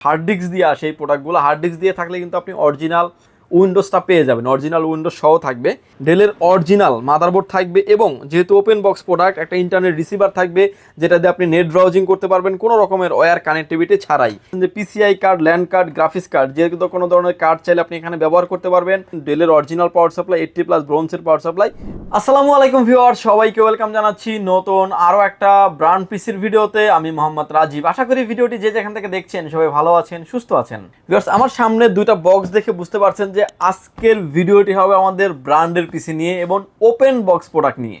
Hard disk দিয়ে আসে এই প্রোডাক্টগুলো হার্ড ডিস্ক দিয়ে থাকলে কিন্তু আপনি অরিজিনাল উইন্ডোজটা পেয়ে যাবেন। অরিজিনাল উইন্ডোজ সহ থাকবে। ডেলের অরিজিনাল মাদারবোর্ড থাকবে এবং যেহেতু ওপেন বক্স প্রোডাক্ট একটা ইন্টারনেট রিসিভার থাকবে, যেটা দিয়ে আপনি নেট ব্রাউজিং করতে পারবেন, কোনো রকমের ওয়ার কানেক্টিভিটি ছাড়াই। যে PCI card LAN card graphics card যেহেতু কোনো ধরনের কার্ড চাইলে আপনি এখানে ব্যবহার করতে পারবেন। ডেলের original power supply eighty plus ব্রোঞ্জের পাওয়ার সাপ্লাই আসসালামু আলাইকুম ভিউয়ার সবাইকে ওয়েলকাম জানাচ্ছি নতুন আরও একটা ব্র্যান্ড পিসির ভিডিওতে আমি মোহাম্মদ রাজীব। আশা করি ভিডিওটি যে যেখান থেকে দেখছেন, সবাই ভালো আছেন, সুস্থ আছেন। আমার সামনে দুইটা বক্স দেখে বুঝতে পারছেন যে আজকের ভিডিওটি হবে আমাদের ব্র্যান্ডের পিসি নিয়ে এবং ওপেন বক্স প্রোডাক্ট নিয়ে।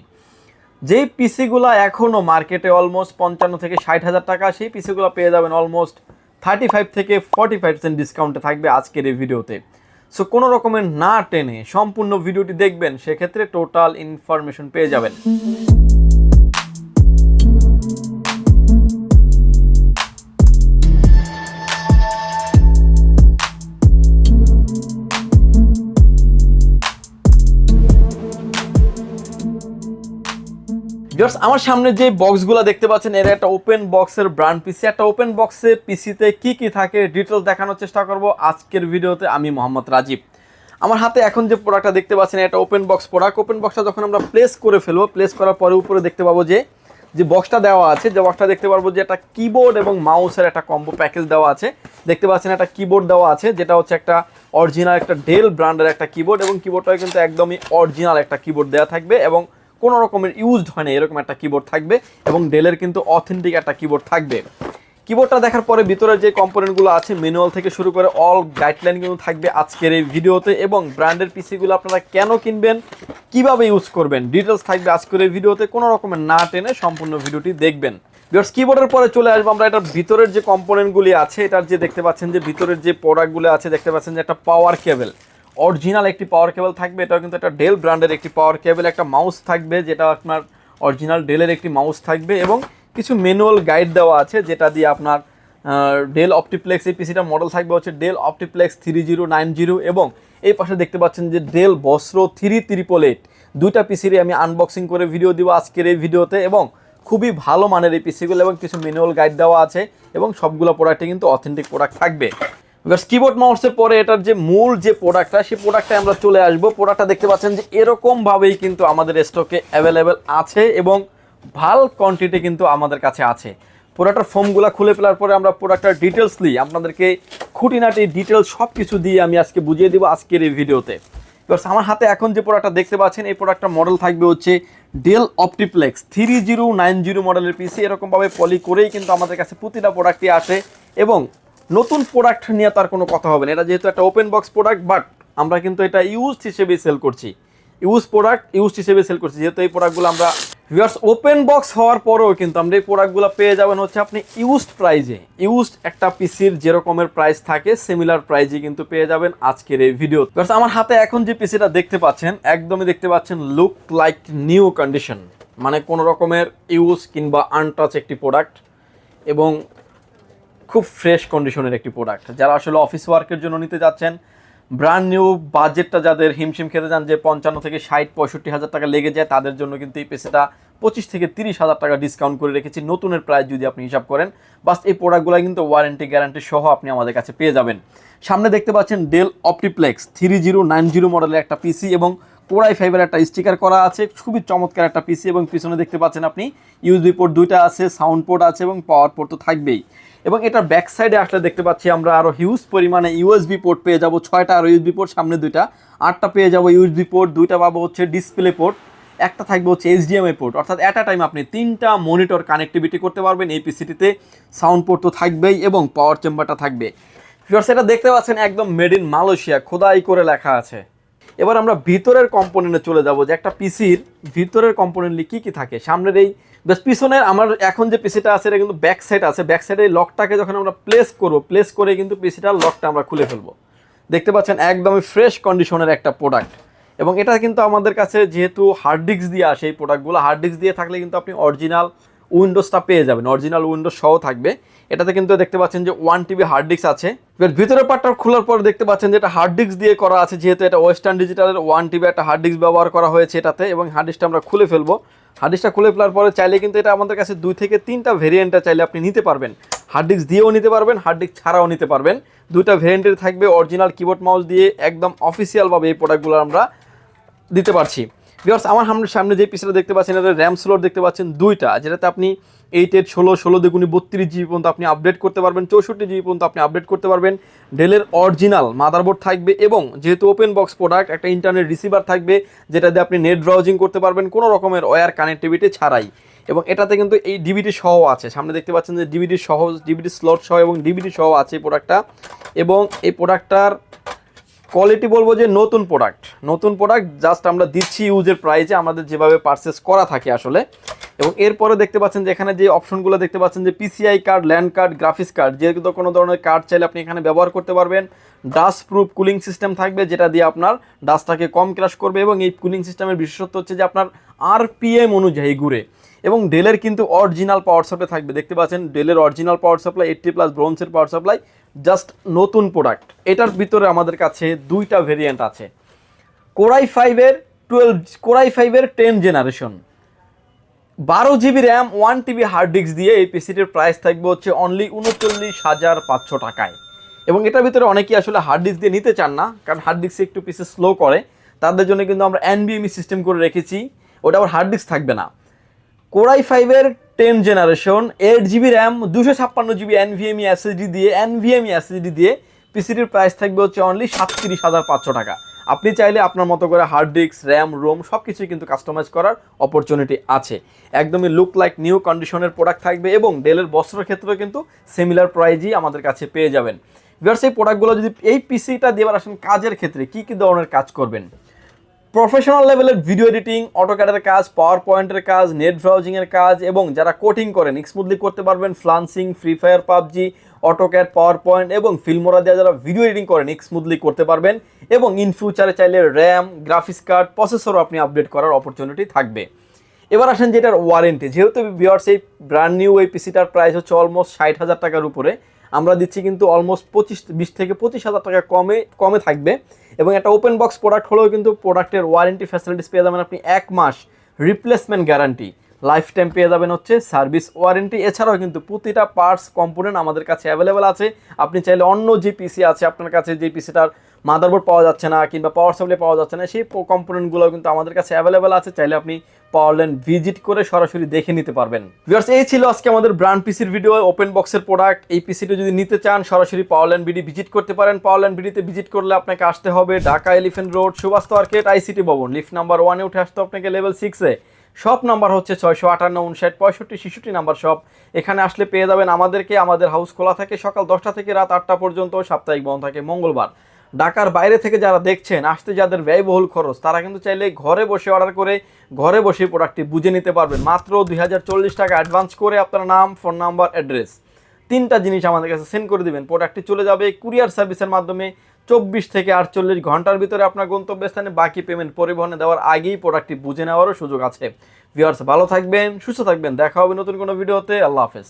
যেই পিসিগুলো এখনও মার্কেটে অলমোস্ট পঞ্চান্ন থেকে ষাট হাজার টাকা, সেই পিসিগুলো পেয়ে যাবেন অলমোস্ট থার্টি ফাইভ থেকে ফর্টি ফাইভ পার্সেন্ট ডিসকাউন্টে থাকবে আজকের এই ভিডিওতে। সো কোনো রকমের না টেনে সম্পূর্ণ ভিডিওটি দেখবেন, সেক্ষেত্রে টোটাল ইনফরমেশন পেয়ে যাবেন। ভিউয়ার্স আমার সামনে যে বক্সগুলো দেখতে পাচ্ছেন, এর একটা ওপেন বক্সের ব্র্যান্ড পিসি একটা ওপেন বক্সে পিসিতে কি কি থাকে ডিটেলস দেখানোর চেষ্টা করব আজকের ভিডিওতে আমি মোহাম্মদ রাজীব। আমার হাতে এখন যে প্রোডাক্টটা দেখতে পাচ্ছেন, এটা ওপেন বক্স প্রোডাক্ট ওপেন বক্সটা যখন আমরা প্লেস করে ফেলব প্লেস করার পরে উপরে দেখতে পাবো যে যে বক্সটা দেওয়া আছে, যে বক্সটা দেখতে পারব যে একটা কিবোর্ড এবং মাউসের একটা কম্বো প্যাকেজ দেওয়া আছে। দেখতে পাচ্ছেন একটা কিবোর্ড দেওয়া আছে, যেটা হচ্ছে একটা অরিজিনাল একটা ডেল ব্র্যান্ডের একটা কিবোর্ড এবং কিবোর্ডটা কিন্তু একদমই অরিজিনাল একটা কিবোর্ড দেওয়া থাকবে এবং কোনো রকমের ইউজড হয় না, এরকম একটা কিবোর্ড থাকবে এবং ডেলের কিন্তু অথেন্টিক একটা কিবোর্ড থাকবে। কিবোর্ডটা দেখার পরে ভিতরে যে কম্পোনেন্টগুলো আছে ম্যানুয়াল থেকে শুরু করে অল গাইডলাইন কিন্তু থাকবে আজকের এই ভিডিওতে এবং ব্র্যান্ডের পিসিগুলো আপনারা কেন কিনবেন, কীভাবে ইউজ করবেন ডিটেলস থাকবে আজকের এই ভিডিওতে, কোনো রকমের না টেনে সম্পূর্ণ ভিডিওটি দেখবেন। বিকজ কিবোর্ডের পরে চলে আসব আমরা, এটার ভিতরের যে কম্পোনেন্টগুলি আছে, এটার যে দেখতে পাচ্ছেন যে ভিতরের যে প্রোডাক্টগুলো আছে, দেখতে পাচ্ছেন যে একটা পাওয়ার কেবল অরিজিনাল একটি পাওয়ার কেবল থাকবে, এটাও কিন্তু একটা ডেল ব্র্যান্ডের একটি পাওয়ার কেবল একটা মাউস থাকবে, যেটা আপনার অরিজিনাল ডেলের একটি মাউস থাকবে এবং কিছু ম্যানুয়াল গাইড দেওয়া আছে, যেটা দিয়ে আপনার ডেল অপটিপ্লেক্স এই পিসিটা মডেল থাকবে হচ্ছে Dell OptiPlex three zero nine zero এবং এই পাশে দেখতে পাচ্ছেন যে ডেল বস্ত্র থ্রি ত্রিপল এইট দুইটা পিসিরই আমি আনবক্সিং করে ভিডিও দিব আজকের এই ভিডিওতে এবং খুবই ভালো মানের এই পিসিগুলো এবং কিছু ম্যানুয়াল গাইড দেওয়া আছে এবং সবগুলো প্রোডাক্টে কিন্তু অথেন্টিক প্রোডাক্ট থাকবে। বিকজ কিবোর্ড মাউসের পরে এটার যে মূল যে প্রোডাক্টটা সেই প্রোডাক্টে আমরা চলে আসব। প্রোডাক্টটা দেখতে পাচ্ছেন যে এরকমভাবেই কিন্তু আমাদের স্টকে অ্যাভেলেবেল আছে এবং ভালো কোয়ান্টিটি কিন্তু আমাদের কাছে আছে। প্রোডাক্টের ফর্মগুলো খুলে ফেলার পরে আমরা প্রোডাক্টের ডিটেলস নিই। আপনাদেরকে খুঁটিনাটি ডিটেলস সব কিছু দিয়ে আমি আজকে বুঝিয়ে দিব আজকের এই ভিডিওতে। বিকজ আমার হাতে এখন যে প্রোডাক্টটা দেখতে পাচ্ছেন, এই প্রোডাক্টটার মডেল থাকবে হচ্ছে Dell OptiPlex three zero nine zero মডেলের পিসি এরকমভাবে পলি করেই কিন্তু আমাদের কাছে প্রতিটা প্রোডাক্টই আসে এবং নতুন প্রোডাক্ট নিয়ে তার কোনো কথা হবে না। এটা যেহেতু একটা ওপেন বক্স প্রোডাক্ট বাট আমরা কিন্তু এটা ইউজড হিসেবে সেল করছি। ইউজ প্রোডাক্ট ইউজ হিসেবে সেল করছি। যেহেতু এই প্রোডাক্টগুলো আমরা ভিউয়ার্স ওপেন বক্স হওয়ার পরেও কিন্তু আমরা এই প্রোডাক্টগুলো পেয়ে যাবেন হচ্ছে আপনি ইউজড প্রাইজে ইউজড একটা পিসির যেরকমের প্রাইস থাকে সিমিলার প্রাইজে কিন্তু পেয়ে যাবেন আজকের এই ভিডিও ভিউয়ার্স আমার হাতে এখন যে পিসিটা দেখতে পাচ্ছেন, একদমই দেখতে পাচ্ছেন লুক লাইক নিউ কন্ডিশন মানে কোনো রকমের ইউজ কিংবা আনটাচ একটি প্রোডাক্ট এবং খুব ফ্রেশ কন্ডিশনের একটি প্রোডাক্ট যারা আসলে অফিস ওয়ার্কের জন্য নিতে যাচ্ছেন ব্র্যান্ড নিউ বাজেটটা যাদের হিমশিম খেতে যান যে পঞ্চান্ন থেকে ষাট, পঁয়ষট্টি হাজার টাকা লেগে যায়, তাদের জন্য কিন্তু এই পেসেটা পঁচিশ থেকে তিরিশ হাজার টাকা ডিসকাউন্ট করে রেখেছি। নতুনের প্রাইস যদি আপনি হিসাব করেন, বাস এই প্রোডাক্টগুলো কিন্তু ওয়ারেন্টি গ্যারান্টি সহ আপনি আমাদের কাছে পেয়ে যাবেন। সামনে দেখতে পাচ্ছেন Dell OptiPlex three zero nine zero মডেলের একটা পিসি এবং কোরাই ফাইবার একটা স্টিকার করা আছে, খুবই চমৎকার একটা পিসি এবং পিছনে দেখতে পাচ্ছেন আপনি ইউএসবি পোর্ট দুইটা আছে সাউন্ড পোর্ট আছে এবং পাওয়ার পোর্ট তো থাকবেই। এবং এটার ব্যাক সাইডে আসলে দেখতে পাচ্ছি আমরা আরও হিউজ পরিমাণে ইউএসবি পোর্ট পেয়ে যাব, ছয়টা আর ইউএসবি পোর্ট সামনে দুইটা, আটটা পেয়ে যাব ইউএসবি পোর্ট দুইটা পাবো হচ্ছে ডিসপ্লে পোর্ট একটা থাকবে হচ্ছে এইচডিএমআই পোর্ট অর্থাৎ অ্যাট আ টাইম আপনি তিনটা মনিটর কানেক্টিভিটি করতে পারবেন এই পিসিটিতে সাউন্ড পোর্ট তো থাকবেই এবং পাওয়ার চেম্বারটা থাকবে। এটা দেখতে পাচ্ছেন একদম মেড ইন মালয়েশিয়া খোদাই করে লেখা আছে। এবার আমরা ভিতরের কম্পোনেন্টে চলে যাব যে একটা পিসির ভিতরের কম্পোনেন্টলি কী কী থাকে। সামনের এই বেশ পিছনের আমার এখন যে পিসিটা আছে, এটা কিন্তু ব্যাক সাইড আছে। ব্যাক সাইডে এই লকটাকে যখন আমরা প্লেস করব প্লেস করে কিন্তু পিসিটার লকটা আমরা খুলে ফেলব। দেখতে পাচ্ছেন একদমই ফ্রেশ কন্ডিশনের একটা প্রোডাক্ট এবং এটা কিন্তু আমাদের কাছে যেহেতু হার্ড ডিস্ক দিয়ে আসে এই প্রোডাক্টগুলো হার্ড ডিস্ক দিয়ে থাকলে কিন্তু আপনি অরিজিনাল উইন্ডোজটা পেয়ে যাবেন। অরিজিনাল উইন্ডোজ সহ থাকবে। এটাতে কিন্তু দেখতে পাচ্ছেন যে ওয়ান টিবি হার্ড ডিস্ক আছে। এবার ভিতরের পার্টটা খোলার পর দেখতে পাচ্ছেন যে এটা হার্ড ডিস্ক দিয়ে করা আছে, যেহেতু এটা ওয়েস্টার্ন ডিজিটালের ওয়ান টিবি একটা হার্ড ডিস্ক ব্যবহার করা হয়েছে এটাতে এবং হার্ড ডিস্কটা আমরা খুলে ফেলব। হার্ড ডিস্কটা খুলে ফেলার পরে চাইলে কিন্তু এটা আমাদের কাছে দুই থেকে তিনটা ভেরিয়েন্টটা চাইলে আপনি নিতে পারবেন। হার্ড ডিস্ক দিয়েও নিতে পারবেন হার্ড ডিস্ক ছাড়াও নিতে পারবেন। দুইটা ভেরিয়েন্টের থাকবে অরিজিনাল কিবোর্ড মাউস দিয়ে একদম অফিসিয়ালভাবে এই প্রোডাক্টগুলো আমরা দিতে পারছি। বিকজ আমার সামনে সামনে যে পিসটা দেখতে পাচ্ছেন এটা র্যাম স্লট দেখতে পাচ্ছেন দুইটা, যেটাতে আপনি এইট এইট ষোলো ষোলো দুগুনি বত্রিশ জিবি পর্যন্ত আপনি আপডেট করতে পারবেন, চৌষট্টি জিবি পর্যন্ত আপনি আপডেট করতে পারবেন। ডেলের অরিজিনাল মাদারবোর্ড থাকবে এবং যেহেতু ওপেন বক্স প্রোডাক্ট একটা ইন্টারনেট রিসিভার থাকবে, যেটা দিয়ে আপনি নেট ব্রাউজিং করতে পারবেন, কোনো রকমের ওয়্যার কানেক্টিভিটি ছাড়াই। এবং এটাতে কিন্তু এই ডিবিটি সহ আছে, সামনে দেখতে পাচ্ছেন যে ডিবিটি সহ ডিবিটি স্লট সহ এবং ডিবিটি সহ আছে এই প্রোডাক্টটা এবং এই প্রোডাক্টটার কোয়ালিটি বলব যে নতুন প্রোডাক্ট নতুন প্রোডাক্ট জাস্ট আমরা দিচ্ছি ইউজের প্রাইজে আমাদের যেভাবে পারচেস করা থাকে আসলে। এবং এরপরে দেখতে পাচ্ছেন যে এখানে যে অপশনগুলো দেখতে পাচ্ছেন যে PCI card LAN card graphics card যেহেতু কোনো ধরনের কার্ড চাইলে আপনি এখানে ব্যবহার করতে পারবেন। ডাস্ট প্রুফ কুলিং সিস্টেম থাকবে যেটা দিয়ে আপনার ডাস্টটাকে কম ক্রাশ করবে এবং এই কুলিং সিস্টেমের বিশেষত্ব হচ্ছে যে আপনার আরপিএম অনুযায়ী ঘুরে। এবং ডেলের কিন্তু অরিজিনাল পাওয়ার সাপ্লাই থাকবে। দেখতে পাচ্ছেন ডেলের original power supply eighty plus ব্রোঞ্জের পাওয়ার সাপ্লাই জাস্ট নতুন প্রোডাক্ট এটার ভিতরে আমাদের কাছে দুইটা ভেরিয়েন্ট আছে। কোরাই ফাইভের টুয়েলভ কোরাই ফাইভের টেন জেনারেশন বারো GB RAM one TB hard disk দিয়ে এই পিসিটির প্রাইস থাকবে হচ্ছে অনলি উনচল্লিশ হাজার পাঁচশো টাকায়। এবং এটার ভিতরে অনেকেই আসলে হার্ড ডিস্ক দিয়ে নিতে চান না, কারণ হার্ড ডিস্ক একটু পিসে স্লো করে। তাদের জন্য কিন্তু আমরা এনবিএমই সিস্টেম করে রেখেছি, ওটা আবার হার্ড ডিস্ক থাকবে না। কোরাই ফাইভের ten generation eight GB RAM দুশো ছাপ্পান্ন জিবি এনভিএমই এসএসডি দিয়ে এনভিএমই এসএসডি দিয়ে পিসিটির প্রাইস থাকবে হচ্ছে অনলি সাতত্রিশ হাজার পাঁচশো টাকা। আপনি চাইলে আপনার মতো করে হার্ড ডিস্ক র্যাম রোম সব কিছুই কিন্তু কাস্টমাইজ করার অপরচুনিটি আছে। একদমই লুক লাইক নিউ কন্ডিশনের প্রোডাক্ট থাকবে এবং ডেলের বস্ত্রের ক্ষেত্রেও কিন্তু সিমিলার প্রাইজই আমাদের কাছে পেয়ে যাবেন। ভিউয়ার্স এই প্রোডাক্টগুলো যদি এই পিসিটা দেওয়ার আসেন কাজের ক্ষেত্রে কী কী ধরনের কাজ করবেন? প্রফেশনাল লেভেলের ভিডিও এডিটিং অটোক্যাডের কাজ পাওয়ার পয়েন্টের কাজ নেট ব্রাউজিংয়ের কাজ, এবং যারা কোটিং করেন স্মুথলি করতে পারবেন freelancing Free Fire PUBG AutoCAD PowerPoint এবং ফিল্মোরা দিয়ে যারা ভিডিও এডিটিং করেন স্মুথলি করতে পারবেন এবং ইন ফিউচারে চাইলে র্যাম গ্রাফিক্স কার্ড প্রসেসরও আপনি আপডেট করার অপরচুনিটি থাকবে। এবার আসেন যেটার ওয়ারেন্টি যেহেতু বিয়ার্স এই ব্র্যান্ড নিউ এই পিসিটার প্রাইস হচ্ছে অলমোস্ট ষাট হাজার টাকার উপরে, আমরা দিচ্ছি কিন্তু অলমোস্ট পঁচিশ, বিশ থেকে পঁচিশ হাজার টাকা কমে কমে থাকবে। এবং একটা ওপেন বক্স প্রোডাক্ট হলেও কিন্তু প্রোডাক্টের ওয়ারেন্টি ফ্যাসিলিটিস পেয়ে যাবেন আপনি এক মাস রিপ্লেসমেন্ট গ্যারান্টি লাইফ টাইম পেয়ে যাবেন হচ্ছে সার্ভিস ওয়ারেন্টি এছাড়াও কিন্তু প্রতিটা পার্টস কম্পোনেন্ট আমাদের কাছে অ্যাভেলেবেল আছে। আপনি চাইলে অন্য যে পিসি আছে আপনার কাছে যে পিসিটার মাদারবোর্ড পাওয়া যাচ্ছে না কিংবা পাওয়ার সাপ্লাই পাওয়া যাচ্ছে না, সেই কম্পোনেন্টগুলো কিন্তু আমাদের কাছে অ্যাভেলেবেল আছে, চাইলে আপনি পাওয়ারল্যান্ড ভিজিট করে সরাসরি দেখে নিতে পারবেন। ভিউয়ার্স এই ছিল আজকে আমাদের ব্র্যান্ড পিসির ভিডিও ওপেন বক্সের প্রোডাক্ট এই পিসিটি যদি নিতে চান, সরাসরি পাওয়ারল্যান্ড বিডি ভিজিট করতে পারেন। পাওয়ারল্যান্ড বিডিতে ভিজিট করলে আপনাকে আসতে হবে Dhaka Elephant Road Subhash market ICT Bhaban. Lift number ওয়ানে উঠে আসতে আপনাকে লেভেল সিক্সে শপ নাম্বার হচ্ছে ছয়শো আটান্ন, উনষাট, পঁয়ষট্টি, ছেষট্টি নাম্বার শপ এখানে আসলে পেয়ে যাবেন আমাদেরকে, আমাদের হাউস খোলা থাকে সকাল দশটা থেকে রাত আটটা পর্যন্ত, সাপ্তাহিক বন্ধ থাকে মঙ্গলবার। ঢাকার বাইরে থেকে যারা দেখছেন, আসতে যাদের ব্যয়বহুল খরচ, তারা কিন্তু চাইলে ঘরে বসে অর্ডার করে, ঘরে বসে প্রোডাক্টটি বুঝে নিতে পারবেন। মাত্র দুই হাজার চল্লিশ টাকা অ্যাডভান্স করে আপনার নাম ফোন নাম্বার অ্যাড্রেস তিনটা জিনিস আমাদের কাছে সেন্ড করে দেবেন। প্রোডাক্টটি চলে যাবে কুরিয়ার সার্ভিসের মাধ্যমে চব্বিশ থেকে আটচল্লিশ ঘণ্টার ভিতরে আপনার গন্তব্যস্থানে বাকি পেমেন্ট পরিবহনে দেওয়ার আগেই প্রোডাক্টটি বুঝে নেওয়ারও সুযোগ আছে। ভিওয়ার্স ভালো থাকবেন, সুস্থ থাকবেন। দেখা হবে নতুন কোনো ভিডিওতে আল্লাহ হাফেজ।